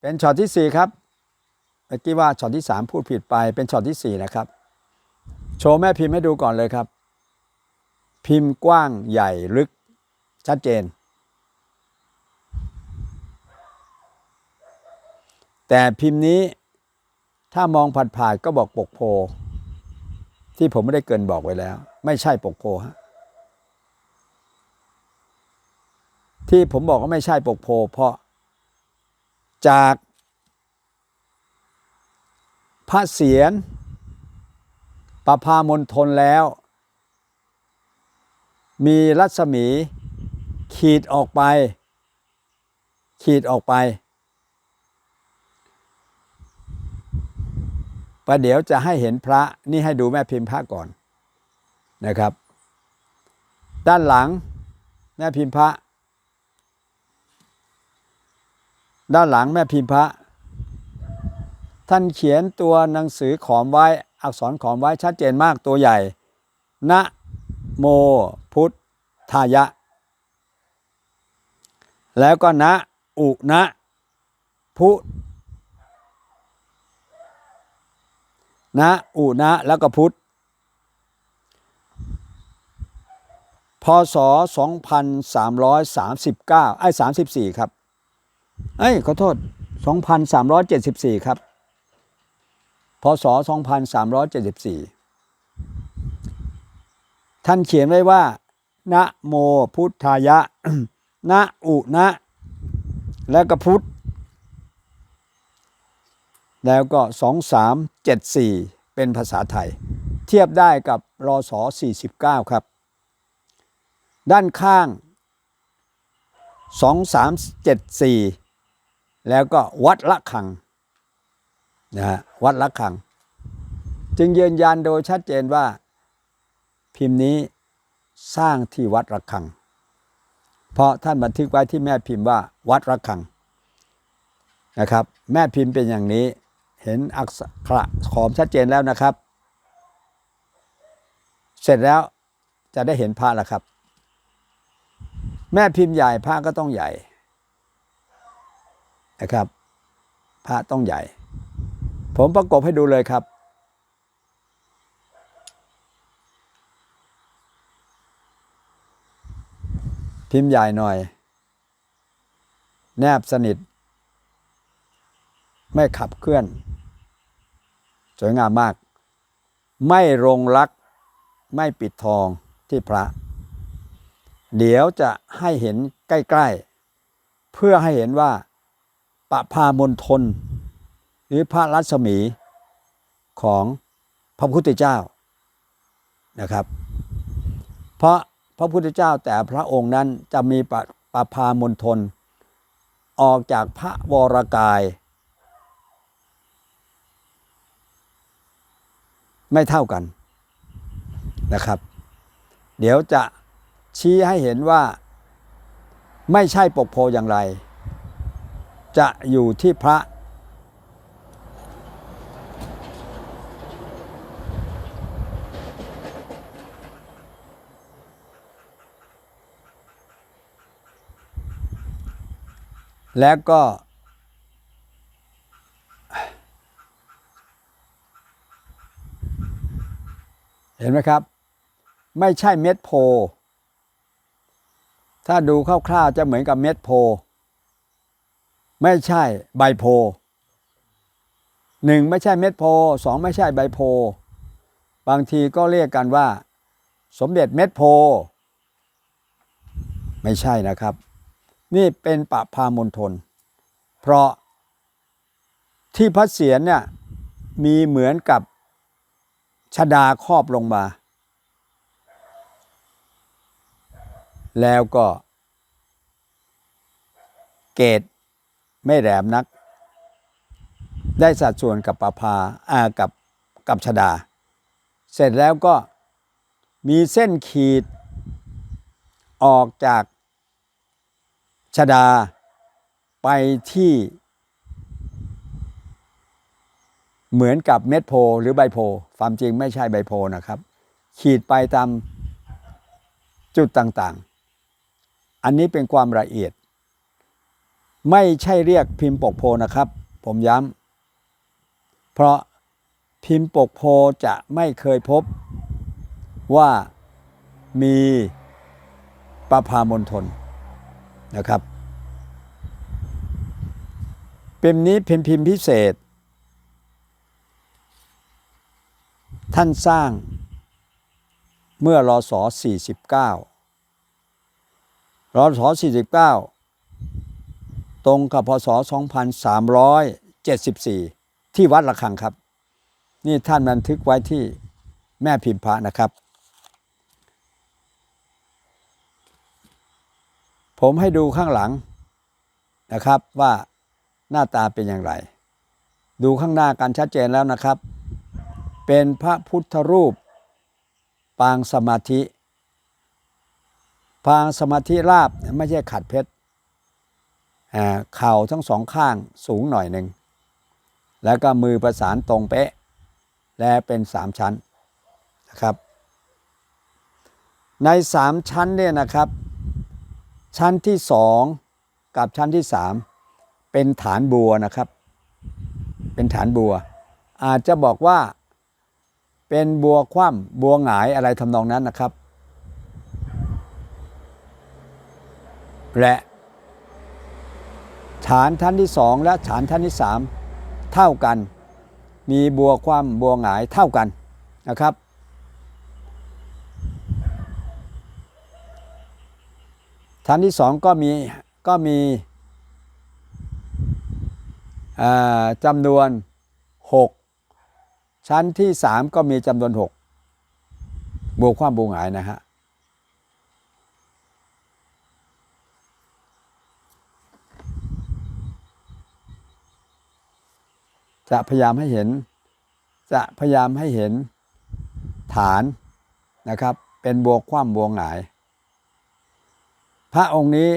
เป็นช็อตที่สี่ครับเมื่อกี้ว่าช็อตที่สามพูดผิดไปเป็นช็อตที่สี่นะครับ โชว์แม่พิมพ์ให้ดูก่อนเลยครับ พิมพ์กว้างใหญ่ลึกชัดเจน แต่พิมพ์นี้ถ้ามองผัดผ่านก็บอกปกโพ ที่ผมไม่ได้เกินบอกไว้แล้ว ไม่ใช่ปกโพฮะ ที่ผมบอกว่าไม่ใช่ปกโพ เพราะจากพระเสียรประพามณฑลแล้ว มีรัศมีขีดออกไป ขีดออกไป ประเดี๋ยวจะให้เห็นพระนี่ให้ดูแม่พิมพ์พระก่อนนะครับ ด้านหลังแม่พิมพ์พระ ด้านหลังแม่พิมพ์พระ ท่านเขียนตัวหนังสือขอมไว้อักษรขอมไว้ชัดเจนมากตัวใหญ่นะโมพุทธายะ แล้วก็นะอุนะพุนะอุนะแล้วก็พุทธพศ 2339 ไอ้ 34 ครับ เอ้ยขอโทษ 2,374 ครับ พศ 2374 ท่านเขียนไว้ว่า นะโมพุทธายะ นะอุนะ แล้วก็พุทธ แล้วก็ 2374 เป็นภาษาไทย เทียบได้กับรอส49 ครับ ด้านข้าง 2374 แล้วก็วัดละคังนะฮะวัดละคัง จึงยืนยันโดยชัดเจนว่า พิมพ์นี้สร้างที่วัดระฆัง เพราะท่านบันทึกไว้ที่แม่พิมพ์ว่าวัดระฆังนะครับ แม่พิมพ์เป็นอย่างนี้เห็นอักษรขอมชัดเจนแล้วนะครับ เสร็จแล้วจะได้เห็นพระแล้วครับ แม่พิมพ์ใหญ่พระก็ต้องใหญ่ นะครับ พระต้องใหญ่ ผมประกบให้ดูเลยครับ พิมพ์ใหญ่หน่อย แนบสนิท ไม่ขับเคลื่อน สวยงามมาก ไม่รงรัก ไม่ปิดทองที่พระ เดี๋ยวจะให้เห็นใกล้ ๆ เพื่อให้เห็นว่า ปะพามณฑลหรือพระรัศมีของพระพุทธเจ้านะครับ เพราะพระพุทธเจ้าแต่พระองค์นั้นจะมีปะปะพามณฑลออกจากพระวรกาย ไม่เท่ากันนะครับ เดี๋ยวจะชี้ให้เห็นว่าไม่ใช่ปกโพอย่างไร จะอยู่ที่พระ แล้วก็ เห็นไหมครับ ไม่ใช่เม็ดโพ ถ้าดูคร่าวๆจะเหมือนกับเม็ดโพ ไม่ใช่ใบโพหนึ่งไม่ใช่เม็ดโพสองไม่ใช่ใบโพ บางทีก็เรียกกันว่า สมเด็จเม็ดโพ ไม่ใช่นะครับ นี่เป็นปะพามณฑลเพราะที่พระเศียรเนี่ยมีเหมือนกับชดาครอบลงมา แล้วก็ เกต ไม่แหลมนัก ได้สัดส่วนกับปะพาอากับกับชดา เสร็จแล้วก็มีเส้นขีดออกจากชดาไปที่เหมือนกับเม็ดโพหรือใบโพความจริงไม่ใช่ใบโพนะครับ ขีดไปตามจุดต่างๆ อันนี้เป็นความละเอียด ไม่ใช่เรียกพิมพ์ปกโพนะครับ ผมย้ำเพราะพิมพ์ปกโพจะไม่เคยพบ ว่ามีประพามณฑลนะครับพิมพ์นี้เป็นพิมพ์พิเศษ ท่านสร้างเมื่อรอศ49รอศ49 ตรงกับพศ 2374 ที่วัดระฆังครับ นี่ท่านบันทึกไว้ที่แม่พิมพ์พระนะครับ ผมให้ดูข้างหลังนะครับว่าหน้าตาเป็นอย่างไร ดูข้างหน้ากันชัดเจนแล้วนะครับ เป็นพระพุทธรูป ปางสมาธิ ปางสมาธิราบไม่ใช่ขัดเพชร เข่าทั้งสองข้างสูงหน่อยหนึ่ง แล้วก็มือประสานตรงเป๊ะ และเป็นสามชั้นนะครับ ในสามชั้นเนี่ยนะครับ ชั้นที่สองกับชั้นที่สามเป็นฐานบัวนะครับ เป็นฐานบัว อาจจะบอกว่าเป็นบัวคว่ำบัวหงายอะไรทำนองนั้นนะครับ และ ฐานชั้นที่สองและฐานชั้นที่สามเท่ากัน มีบัวคว่ำบัวหงายเท่ากันนะครับ ชั้นที่สองก็มีก็มีจำนวน 6 ชั้นที่สามก็มีจำนวน 6 บวกความบูหายนะฮะ จะพยายามให้เห็น จะพยายามให้เห็นฐานนะครับ เป็นบวกความบวงหงาย พระองค์นี้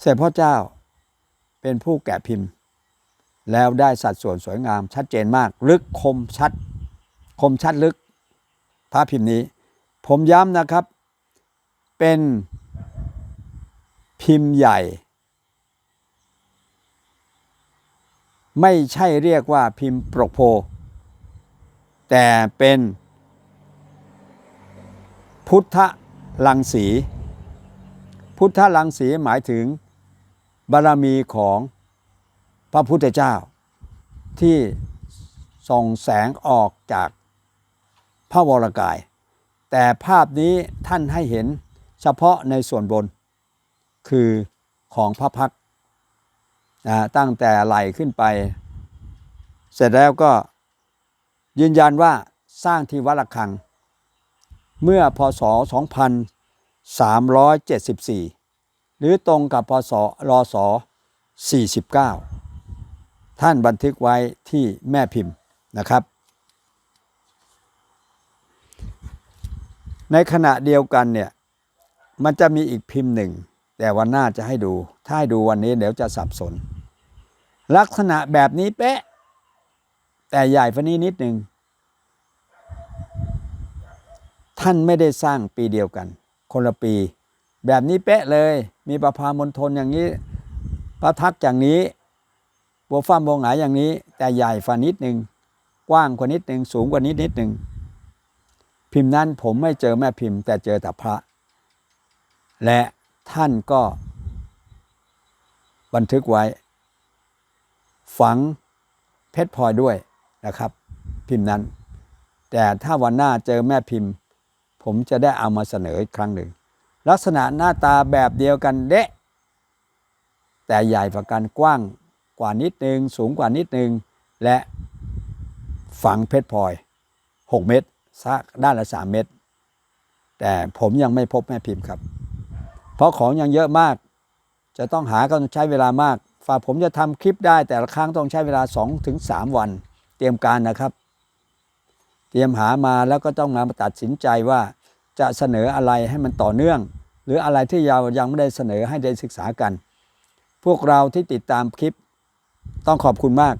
เสด็จพ่อเจ้าเป็นผู้แกะพิมพ์ แล้วได้สัดส่วนสวยงามชัดเจนมาก ลึกคมชัด คมชัดลึก พระพิมพ์นี้ ผมย้ำนะครับ เป็นพิมพ์ใหญ่ ไม่ใช่เรียกว่าพิมพ์ปรกโพ แต่เป็น พุทธลังสี พุทธลังสีหมายถึง บารมีของพระพุทธเจ้า ที่ส่องแสงออกจากพระวรกาย แต่ภาพนี้ท่านให้เห็นเฉพาะในส่วนบน คือของพระพักตร์ นะตั้งแต่ไหลขึ้นไป เสร็จแล้วก็ยืนยันว่าสร้างที่วัดระฆัง เมื่อพศ 2374 หรือตรงกับพศรศ49 ท่านบันทึกไว้ที่แม่พิมพ์นะครับ ในขณะเดียวกันเนี่ยมันจะมีอีกพิมพ์หนึ่ง แต่วันหน้าจะให้ดู ถ้าให้ดูวันนี้เดี๋ยวจะสับสน ลักษณะแบบนี้เป๊ะ แต่ใหญ่ฟนี้นิดหนึ่งท่านไม่ได้สร้างปีเดียวกัน คนละปี แบบนี้เป๊ะเลย มีประพามณฑลอย่างนี้พระทักอย่างนี้บัวฟ้ามวงหงายอย่างนี้ แต่ใหญ่ฟันนิดหนึ่งกว้างกว่านิดหนึ่งสูงกว่านิดนิดหนึ่งพิมพ์นั้นผมไม่เจอแม่พิมพ์ แต่เจอแต่พระ และ ท่านก็บันทึกไว้ ฝังเพชรพลอยด้วยนะครับ พิมพ์นั้น แต่ถ้าวันหน้าเจอแม่พิมพ์ ผมจะได้เอามาเสนออีกครั้งหนึ่ง ลักษณะหน้าตาแบบเดียวกันเดะแต่ใหญ่กว่ากันกว้างกว่านิดนึง สูงกว่านิดนึง และฝังเพชรพลอย 6 เม็ดซักด้านละ 3 เม็ดแต่ผมยังไม่พบแม่พิมพ์ครับ ราะของยังเยอะมาก จะต้องหาก็ต้องใช้เวลามาก ฝ่าผมจะทำคลิปได้แต่ละครั้งต้องใช้เวลา2-3ถึง3วัน เตรียมการนะครับ เตรียมหามาแล้วก็ต้องมาตัดสินใจว่าจะเสนออะไรให้มันต่อเนื่อง หรืออะไรที่เรายังไม่ได้เสนอให้ได้ศึกษากัน พวกเราที่ติดตามคลิปต้องขอบคุณมาก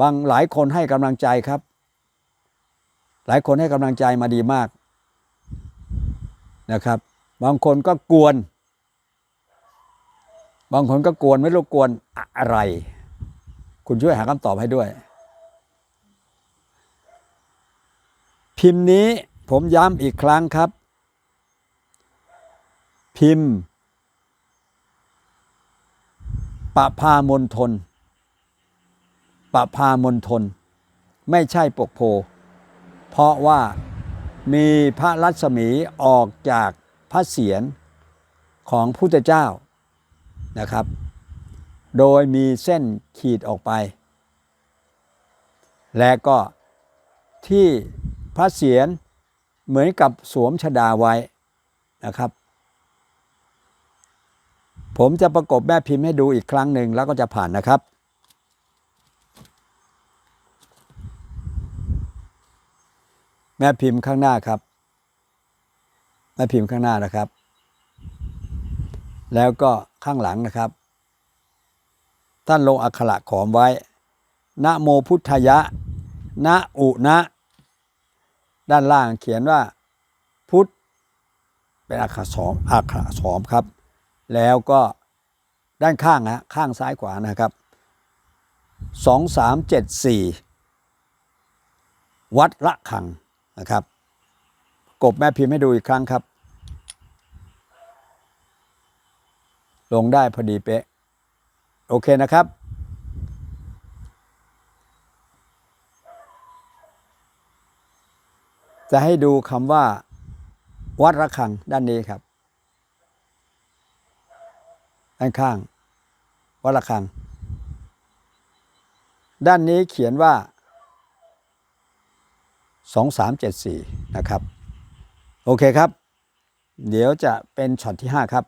บางหลายคนให้กำลังใจครับ หลายคนให้กำลังใจมาดีมากนะครับ บางคนก็กวน บางคนก็กวนไม่รู้กวนอะไร คุณช่วยหาคำตอบให้ด้วย พิมพ์นี้ผมย้ำอีกครั้งครับ พิมพ์ปะพามนทนปะพามนทน ไม่ใช่ปกโพ เพราะว่ามีพระรัศมีออกจากพระเศียรของพุทธเจ้า นะครับ โดยมีเส้นขีดออกไป และก็ที่พระเศียรเหมือนกับสวมชดาไว้นะครับ ผมจะประกบแม่พิมพ์ให้ดูอีกครั้งหนึ่งแล้วก็จะผ่านนะครับแม่พิมพ์ข้างหน้าครับ แม่พิมพ์ข้างหน้านะครับ แล้วก็ข้างหลังนะครับ ท่านลงอักขระขอมไว้ นะโมพุทธยะ นะอุนะ ด้านล่างเขียนว่า พุทธ เป็นอักขระสอมอักขระสอมครับ แล้วก็ด้านข้างฮะข้างซ้ายขวานะครับสองสามเจ็ดสี่วัดละคังนะครับ กบแม่พิมพ์ให้ดูอีกครั้งครับ ลงได้พอดีเป๊ะ โอเคนะครับ จะให้ดูคำว่า วัดระฆังด้านนี้ครับ ด้านข้าง วัดระฆัง ด้านนี้เขียนว่า 2374 นะครับ โอเคครับ เดี๋ยวจะเป็นช็อตที่ 5 ครับ